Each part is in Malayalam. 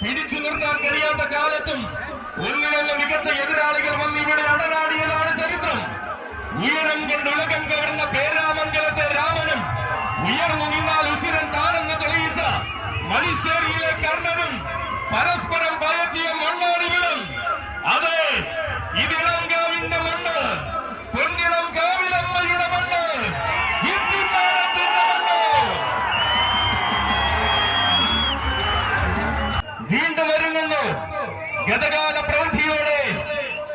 പിടിച്ചു നിർത്താൻ കഴിയാത്ത കാലത്തും ഒന്നിനൊന്ന് മികച്ച എതിരാളികൾ വന്ന് ഇവിടെ അടരാടിയതാണ് ചരിത്രം. ഉയരം കൊണ്ട് ഉലകം കവർന്ന പേരാമംഗലത്തെ രാമനും ഉയർന്നു നിന്നാൽ ഉശിരൻ താനെന്ന് തെളിയിച്ച മനുഷ്യരിയിലെ കർണനും പരസ്പരം പയറ്റിയ മണ്ണാടികളും അതെ ഗതകാല പ്രൗഢിയോടെ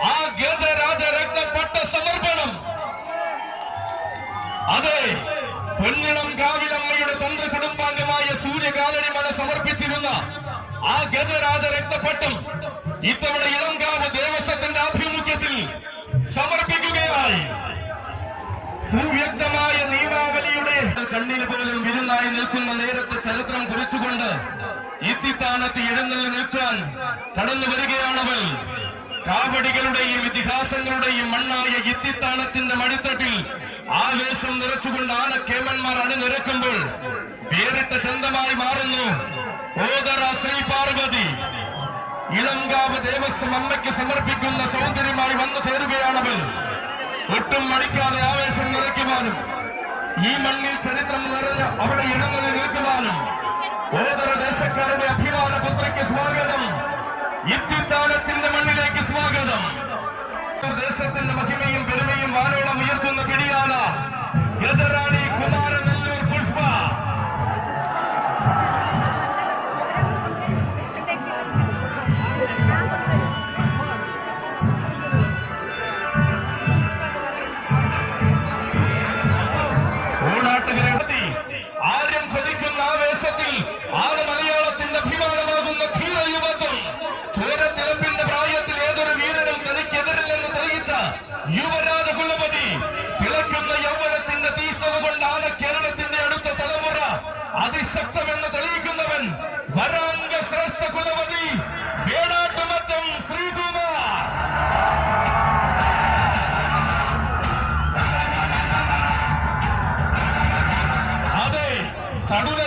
ആ ഗജരാജ രത്നപ്പട്ട സമർപ്പണം. അതെ പൊന്നിളം കാവിലമ്മയുടെ തന്ത്ര കുടുംബാംഗമായ സൂര്യകാലടി മന സമർപ്പിച്ചിരുന്ന ആ ഗജരാജ രക്തപ്പട്ടം ഇത്തവണ ഇളങ്കാവ് ദേവസ്വത്തിന്റെ ആഭിമുഖ്യത്തിൽ സമർപ്പിക്കുകയായി. സുവ്യക്തമായ നിയമാവലിയുടെ കണ്ണിന് പോലും വിരുന്നായി നിൽക്കുന്ന നേരത്തെ ചരിത്രം കുറിച്ചുകൊണ്ട് ഇത്തിത്താനത്ത് എഴുന്നള്ളി നിൽക്കാൻ കടന്നു വരികയാണവൾ. കാവടികളുടെയും ഇതിഹാസങ്ങളുടെയും മണ്ണായ ഇത്തിത്താനത്തിന്റെ മടിത്തട്ടിൽ ആവേശം നിറച്ചുകൊണ്ട് ആനക്കേമന്മാർ അണിനിരക്കുമ്പോൾ വേറിട്ട ചന്തമായി മാറുന്നു ശ്രീ പാർവതി. ഇളങ്കാവ് ദേവസ്വം അമ്മയ്ക്ക് സമർപ്പിക്കുന്ന സൗന്ദര്യമായി വന്നു ചേരുകയാണവൾ. ഒട്ടും മടിക്കാതെ ആവേശം നിറയ്ക്കുവാനും ഈ മണ്ണിൽ ചരിത്രം നിറഞ്ഞ അവിടെ ഇടങ്ങളിൽ നിൽക്കുവാനും ഓതര ദേശക്കാരുടെ അഭിമാന പുത്രയ്ക്ക് സ്വാഗതം. ഇന്ത്യത്താലത്തിന്റെ മണ്ണിലേക്ക് സ്വാഗതം. ദേശത്തിന്റെ മഹിമയും പെരുമയും വാനോളം ഉയർത്തുന്ന പിടിയാണ് ഗജറാണി Saluda.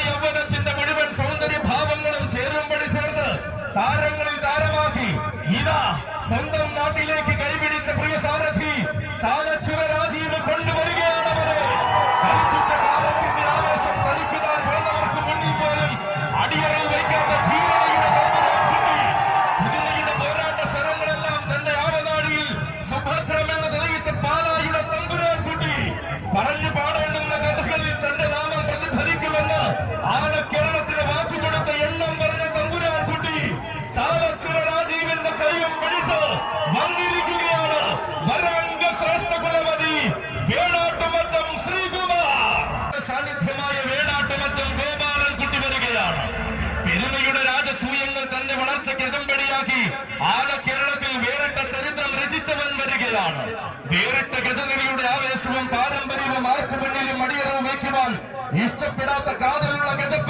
വരികയാണ് വേറിട്ട ഗജനിരിയുടെ ആവേശവും പാരമ്പര്യവും ആർക്കു മുന്നിലും അടിയറവ് വയ്ക്കുവാൻ ഇഷ്ടപ്പെടാത്ത കാതലുള്ള ഗജപ്പിറവി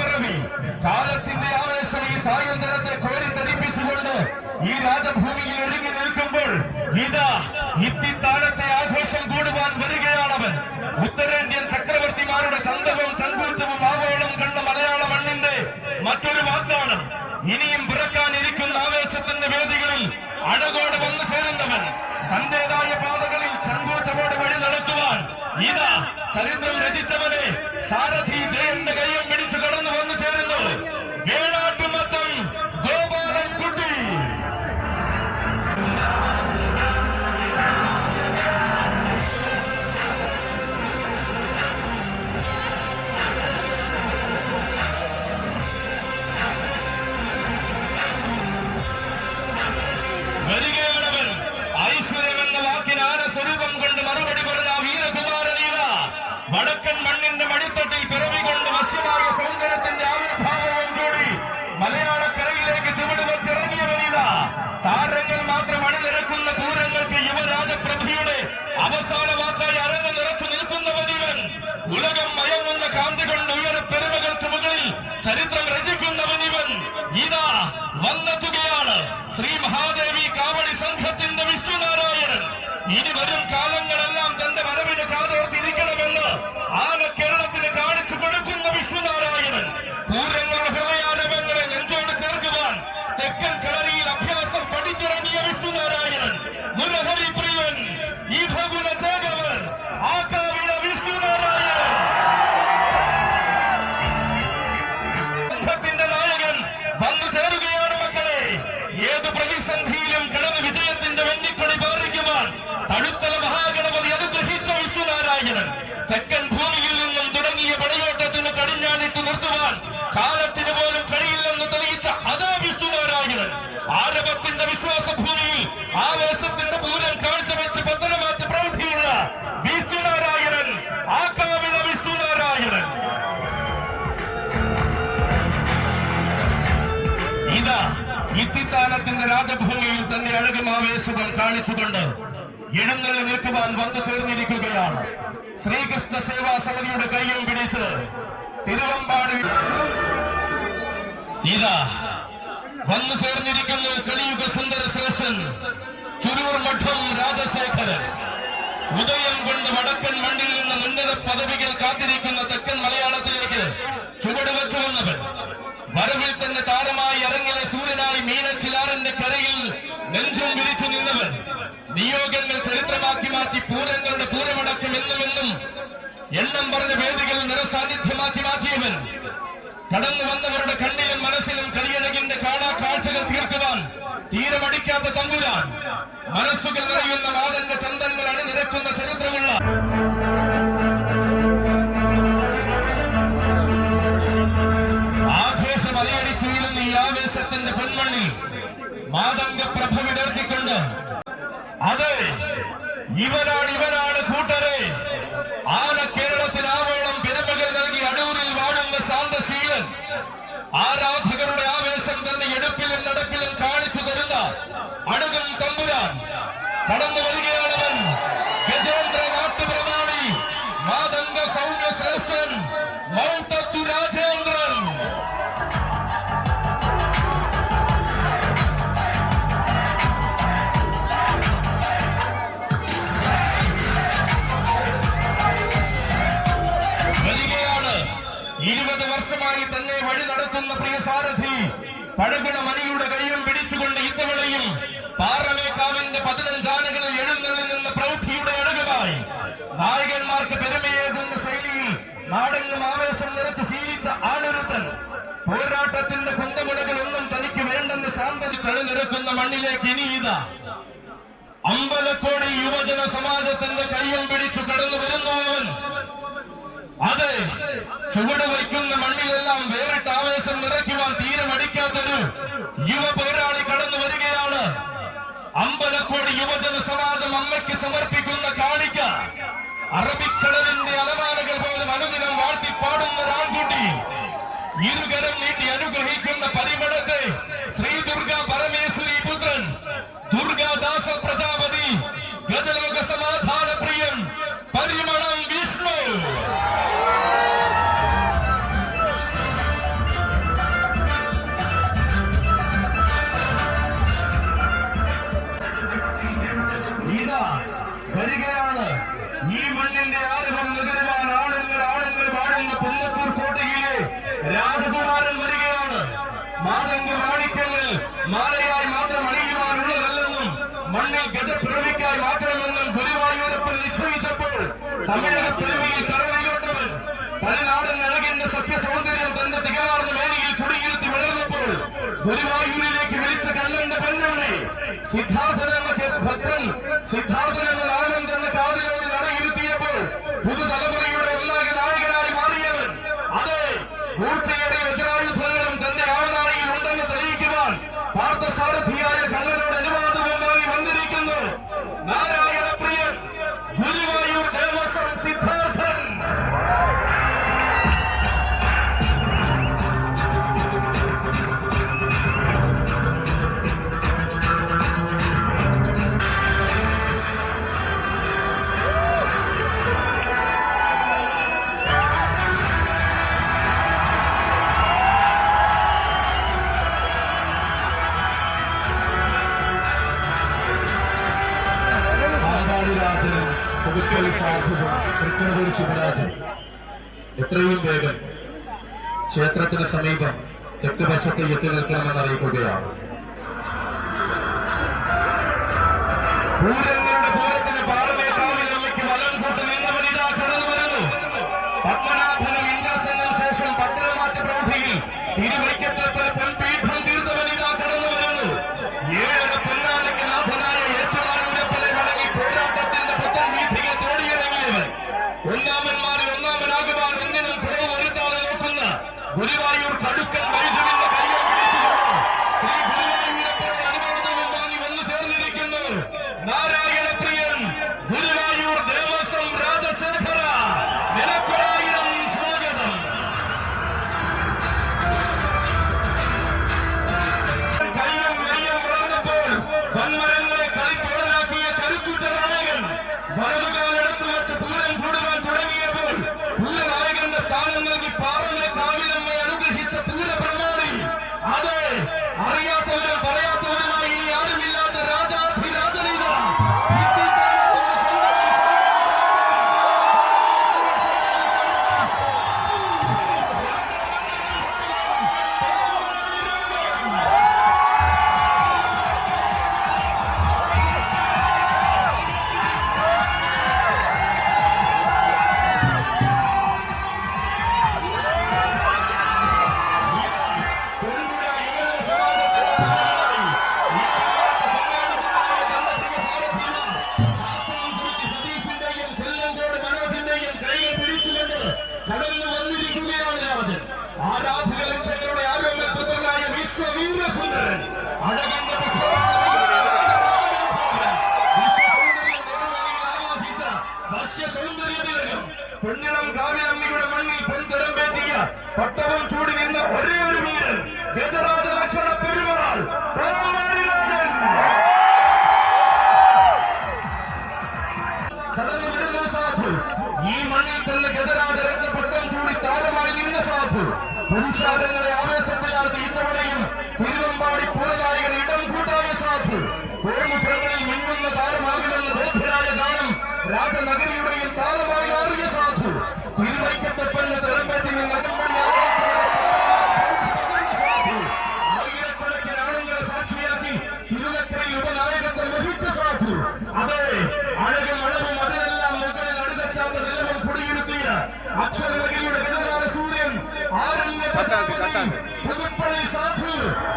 一定能挣 കാണിച്ചുകൊണ്ട് ഇടങ്ങളിൽ നിൽക്കുവാൻ വന്നു ചേർന്നിരിക്കുകയാണ്. ശ്രീകൃഷ്ണ സേവാ സമിതിയുടെ കയ്യിൽ പിടിച്ച് തിരുവമ്പാടി ഇതാ വന്നു ചേർന്നിരിക്കുന്നു കലിയുഗ സുന്ദര ശ്രേഷ്ഠൻ ചുരൂർ മഠം രാജശേഖരൻ. ഉദയം കൊണ്ട് വടക്കൻ മണ്ണിൽ നിന്ന് ഉന്നത പദവികൾ കാത്തിരിക്കുന്ന തെക്കൻ മലയാളത്തിലേക്ക് നിയോഗങ്ങൾ ചരിത്രമാക്കി മാറ്റി പൂരങ്ങളുടെ പൂരമടക്കം എന്നും എന്നും എണ്ണം പറഞ്ഞ വേദികൾ നിറസാന്നിധ്യമാക്കി മാറ്റിയവൻ. കടന്നു വന്നവരുടെ കണ്ണിലും മനസ്സിലും കരിയഴകിന്റെ കാണാ കാഴ്ചകൾ തീർക്കുവാൻ തീരമടിക്കാത്ത തമ്പുരാൻ. മനസ്സുകൾ നിറയുന്ന വാദന്റെ ചന്തങ്ങൾ അണിനിരക്കുന്ന ചരിത്രമുള്ള പഴകുണ മണിയുടെ കൈയും പിടിച്ചുകൊണ്ട് ഇത്തവണയും പാറമേക്കാവിന്റെ പതിനഞ്ചാനകളിൽ എഴുന്നള്ളി നിന്ന പ്രൗഢിയുടെ അഴകുമായി. നായകന്മാർക്ക് പെരുമയേകുന്ന ശൈലിയിൽ നാടെങ്ങും ആവേശം നിറച്ച് ശീലിച്ച ആണൊരുത്തൻ. പോരാട്ടത്തിന്റെ കുന്തമുടകൾ ഒന്നും തനിക്ക് വേണ്ടെന്ന് ശാന്തതി നിരക്കുന്ന മണ്ണിലേക്ക് ഇനി ഇതാ. അമ്പലക്കോടി യുവജന സമാജത്തിന്റെ കയ്യും പിടിച്ചു കടന്നു വരുന്നു അതെ ചുവട് വയ്ക്കുന്ന മണ്ണിലെല്ലാം വേറിട്ട അമ്പലക്കോടി യുവജന സമാജം അമ്മയ്ക്ക് സമർപ്പിക്കുന്ന കാണിക്ക. അറബിക്കടലിന്റെ അലമാലകൾ പോലും അനുദിനം വാഴ്ത്തി പാടുന്ന ഒരാൺകുട്ടി. ഇരുകരം നീട്ടി അനുഗ്രഹിക്കുന്ന പരിമളത്തെ ശ്രീ ദുർഗ सिद्धार्थ देव के भक्तन सिद्धार्थ देव എത്രയും വേഗം ക്ഷേത്രത്തിന് സമീപം തെക്ക് വശത്ത് എത്തി നിൽക്കണമെന്ന് അറിയിക്കുകയാണ്. പരിശോധന 갔다 왔다 갔다 왔다.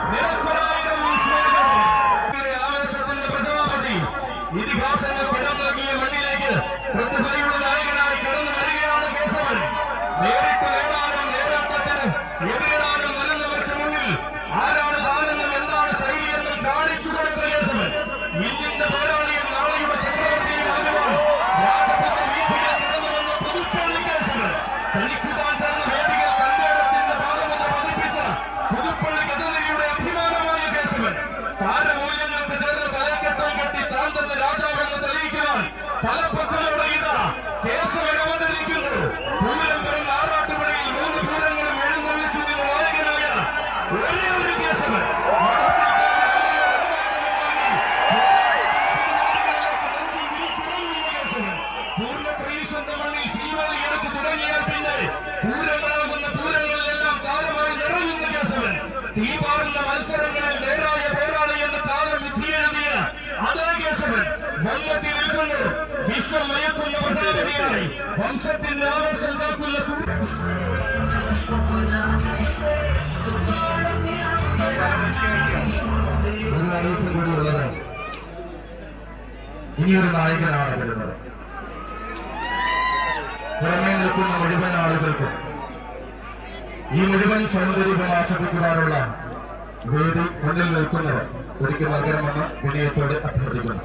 তার വംശത്തിന്റെ ആവേശത്താക്കുന്ന ഇനിയൊരു നായകനാണ് വരുന്നത്. പുറമേ നിൽക്കുന്ന മുഴുവൻ ആളുകൾക്കും ഈ മുഴുവൻ സൗന്ദര്യം ആസ്വദിക്കുവാനുള്ള വേദി മുന്നിൽ നിൽക്കുന്നവർ ഒരിക്കൽ നൽകണമെന്ന് വിനയത്തോട് അഭ്യർത്ഥിക്കുന്നു.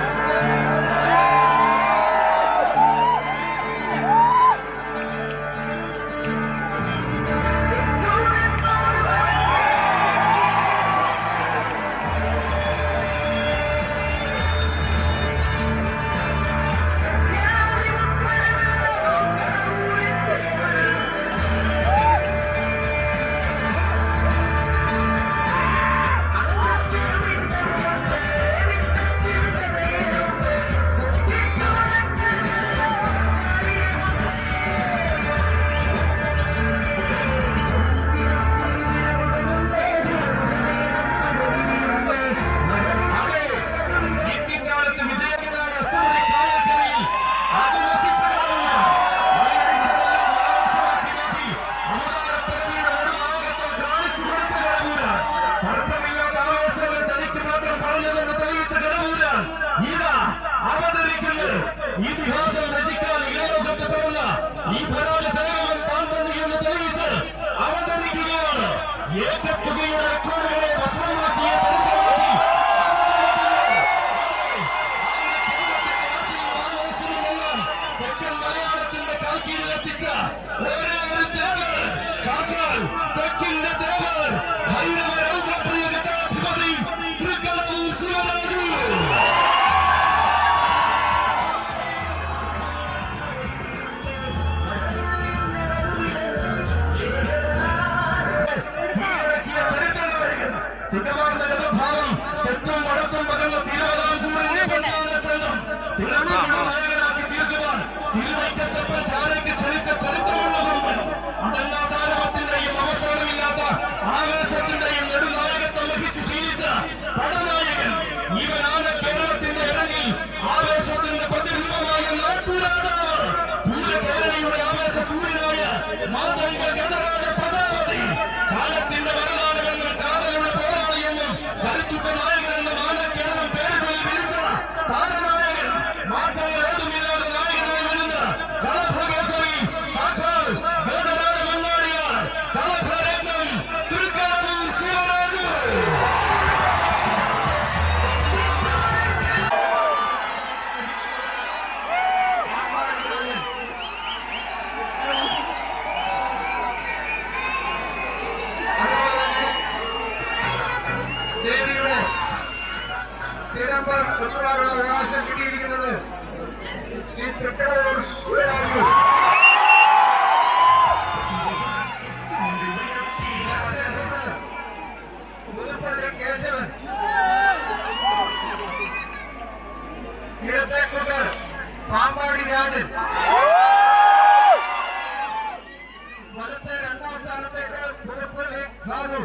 വലത്തെ രണ്ടാം സ്ഥാനത്തേക്ക് പുതുപ്പള്ളി സാധു.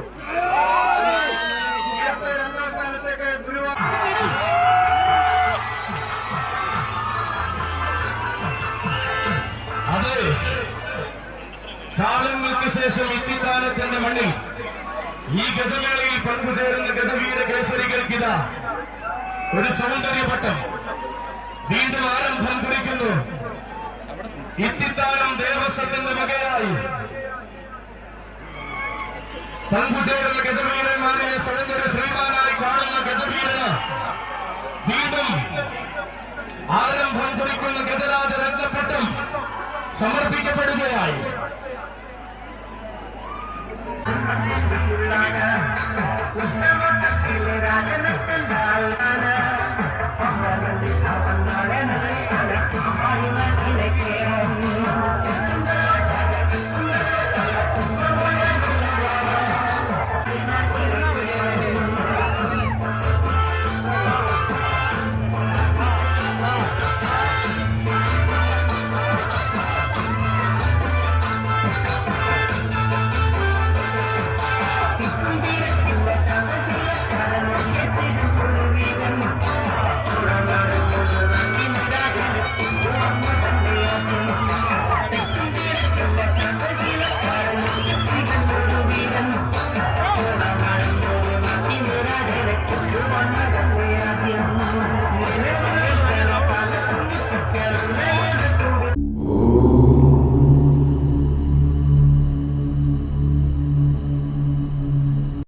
രണ്ടാം സ്ഥാനത്തേക്ക് ഗുരുവായൂർ അതെ കാലങ്ങൾക്ക് ശേഷം ഇത്തിത്താനത്തിന്റെ മണ്ണിൽ ഈ ഗസമേളയിൽ പങ്കുചേരുന്ന ഗസവീര കേസരികൾക്കിതാ ഒരു സൗന്ദര്യപട്ടം വീണ്ടും ആരംഭം കുറിക്കുന്നു. ഇത്തിത്താനം ദേവസ്വത്തിന്റെ വകയായി. പങ്കുചേരുന്ന ഗജവീരന്മാരെ സ്വതന്ത്ര ശ്രീമാനായി കാണുന്ന ഗജവീരന് വീണ്ടും ആരംഭം കുറിക്കുന്ന ഗജരാജ രത്നപ്പട്ടം സമർപ്പിക്കപ്പെടുകയായി. രാജനത്തിന്റെ